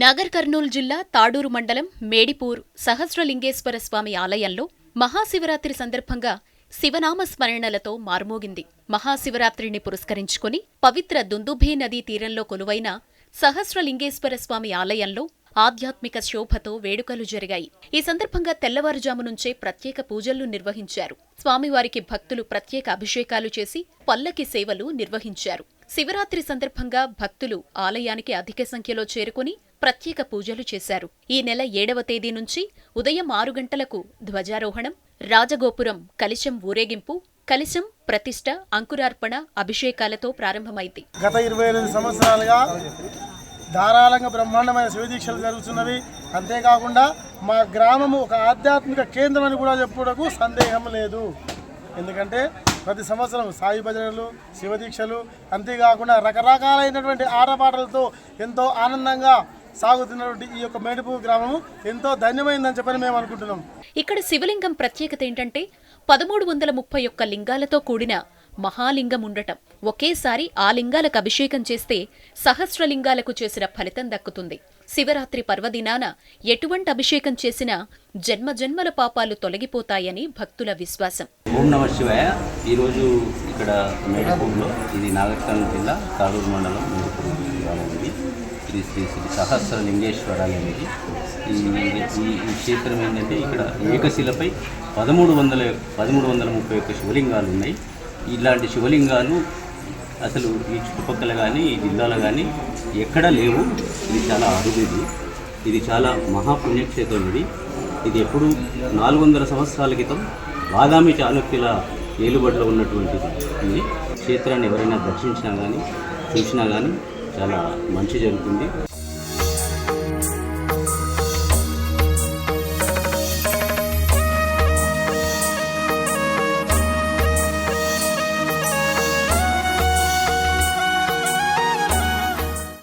నాగర్ కర్నూలు జిల్లా తాడూరు మండలం మేడిపూర్ సహస్రలింగేశ్వర స్వామి ఆలయంలో మహాశివరాత్రి సందర్భంగా శివనామ స్మరణలతో మార్మోగింది. మహాశివరాత్రిని పురస్కరించుకుని పవిత్ర దుందుభి నదీ తీరంలో కొలువైన సహస్రలింగేశ్వర స్వామి ఆలయంలో ఆధ్యాత్మిక శోభతో వేడుకలు జరిగాయి. ఈ సందర్భంగా తెల్లవారుజాము నుంచే ప్రత్యేక పూజలు నిర్వహించారు. స్వామివారికి భక్తులు ప్రత్యేక అభిషేకాలు చేసి పల్లకి సేవలు నిర్వహించారు. శివరాత్రి సందర్భంగా భక్తులు ఆలయానికి అధిక సంఖ్యలో చేరుకుని ప్రత్యేక పూజలు చేశారు. ఈ నెల ఏడవ తేదీ నుంచి ఉదయం ఆరు గంటలకు ధ్వజారోహణం రాజగోపురం కలిశం ఊరేగింపు కలిశం ప్రతిష్ట అంకురార్పణ అభిషేకాలతో ప్రారంభమైంది. గత ఇరవై ఎనిమిది సంవత్సరాలుగా ధారాళంగా బ్రహ్మాండమైన శివదీక్షలు జరుగుతున్నవి. అంతేకాకుండా మా గ్రామము ఒక ఆధ్యాత్మిక కేంద్రం అని కూడా చెప్పుటకు సందేహం లేదు. ఎందుకంటే ప్రతి సంవత్సరం సాయి భజనలు శివదీక్షలు అంతేకాకుండా రకరకాలైనటువంటి ఆటపాటలతో ఎంతో ఆనందంగా సాగుతున్నటువంటి ఈ యొక్క మేడుపు గ్రామము ఎంతో ధన్యమైందని చెప్పని మేము అనుకుంటున్నాం. ఇక్కడ శివలింగం ప్రత్యేకత ఏంటంటే పదమూడు వందల ముప్పై ఒక్క లింగాలతో కూడిన మహాలింగం ఉండటం. ఒకేసారి ఆ లింగాలకు అభిషేకం చేస్తే సహస్రలింగాలకు చేసిన ఫలితం దక్కుతుంది. శివరాత్రి పర్వదినాన ఎటువంటి అభిషేకం చేసినా జన్మ జన్మల పాపాలు తొలగిపోతాయని భక్తుల విశ్వాసం. ఓం నమ శివాయ. ఈరోజు ఇక్కడ మేడపూర్లో ఇది నాగర్కర్ణ జిల్లా కాడూరు మండలం మేడపూర్ గ్రామం ఇది శ్రీ శ్రీ సహస్ర లింగేశ్వర అనేది ఈ క్షేత్రం ఏంటంటే ఇక్కడ ఏకశిలపై పదమూడు వందల పదమూడు వందల ముప్పై ఒక్క శివలింగాలు ఉన్నాయి. ఇలాంటి శివలింగాలు అసలు ఈ చుట్టుపక్కల కానీ ఈ జిల్లాలో కానీ ఎక్కడా లేవు. ఇది చాలా అరుదు ఇది ఇది చాలా మహాపుణ్యక్షేత్రం ఇది ఇది ఎప్పుడు నాలుగు వందల సంవత్సరాల క్రితం బాదామి చాళుక్యుల ఏలుబడిలో ఉన్నటువంటి ఇది క్షేత్రాన్ని ఎవరైనా దర్శించినా కానీ చూసినా కానీ చాలా మంచి జరుగుతుంది.